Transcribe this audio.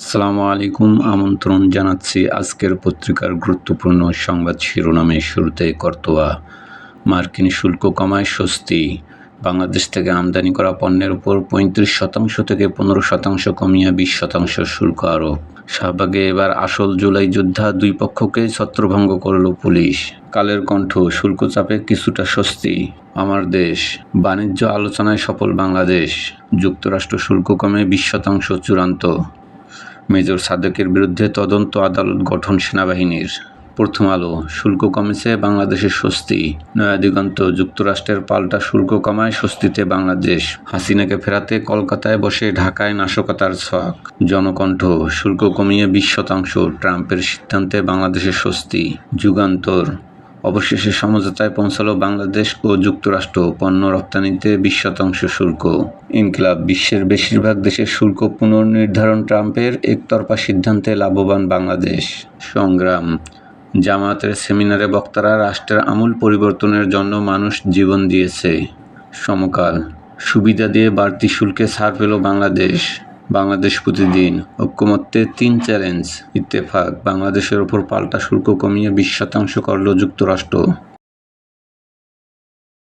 আসসালামু আলাইকুম, আমন্ত্রণ জানাচ্ছি আজকের পত্রিকার গুরুত্বপূর্ণ সংবাদ শিরোনামে শুরুতে কর্তোয়া। মার্কিন শুল্ক কমায় স্বস্তি। বাংলাদেশ থেকে আমদানি করা পণ্যের উপর পঁয়ত্রিশ শতাংশ থেকে পনেরো শতাংশ কমিয়ে বিশ শতাংশ শুল্ক আরোপ। শাহবাগে এবার আসল জুলাই যোদ্ধা দুই পক্ষকে ছত্রভঙ্গ করল পুলিশ। কালের কণ্ঠ, শুল্ক চাপে কিছুটা স্বস্তি। আমার দেশ, বাণিজ্য আলোচনায় সফল বাংলাদেশ। যুক্তরাষ্ট্র শুল্ক কমে বিশ শতাংশ চূড়ান্ত। মেজর সাদেকের বিরুদ্ধে তদন্ত আদালত গঠন সেনাবাহিনীর। প্রথম আলো, শুল্ক কমেছে বাংলাদেশের স্বস্তি। নয়া দিগন্ত যুক্তরাষ্ট্রের পাল্টা শুল্ক কমায় স্বস্তিতে বাংলাদেশ। হাসিনাকে ফেরাতে কলকাতায় বসে ঢাকায় নাশকতার ছক। জনকণ্ঠ, শুল্ক কমিয়ে বিশ শতাংশ ট্রাম্পের সিদ্ধান্তে বাংলাদেশের স্বস্তি। যুগান্তর। অবশেষে সমঝোতায় পৌঁছালো বাংলাদেশ ও যুক্তরাষ্ট্র। পণ্য রপ্তানিতে বিশ শতাংশ শুল্ক। ইনকলাব বিশ্বের বেশিরভাগ দেশের শুল্ক পুনর্নির্ধারণ ট্রাম্পের একতরফা সিদ্ধান্তে লাভবান বাংলাদেশ। সংগ্রাম। জামায়াতের সেমিনারে বক্তারা রাষ্ট্রের আমূল পরিবর্তনের জন্য মানুষ জীবন দিয়েছে। সমকাল। সুবিধা দিয়ে বাড়তি শুল্কে ছাড় পেল বাংলাদেশ। বাংলাদেশ প্রতিদিন ঐক্যমত্যে তিন চ্যালেঞ্জ, ইত্তেফাক, বাংলাদেশের ওপর পাল্টা শুল্ক কমিয়ে বিশ শতাংশ করল যুক্তরাষ্ট্র।